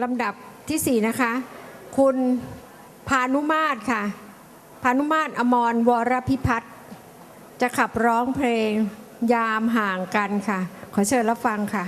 ลำดับที่ 4 นะคะ คุณพานุมาตรค่ะ พานุมาตรอมรวรพิพัฒน์จะขับร้องเพลงยามห่างกันค่ะ ขอเชิญรับฟังค่ะ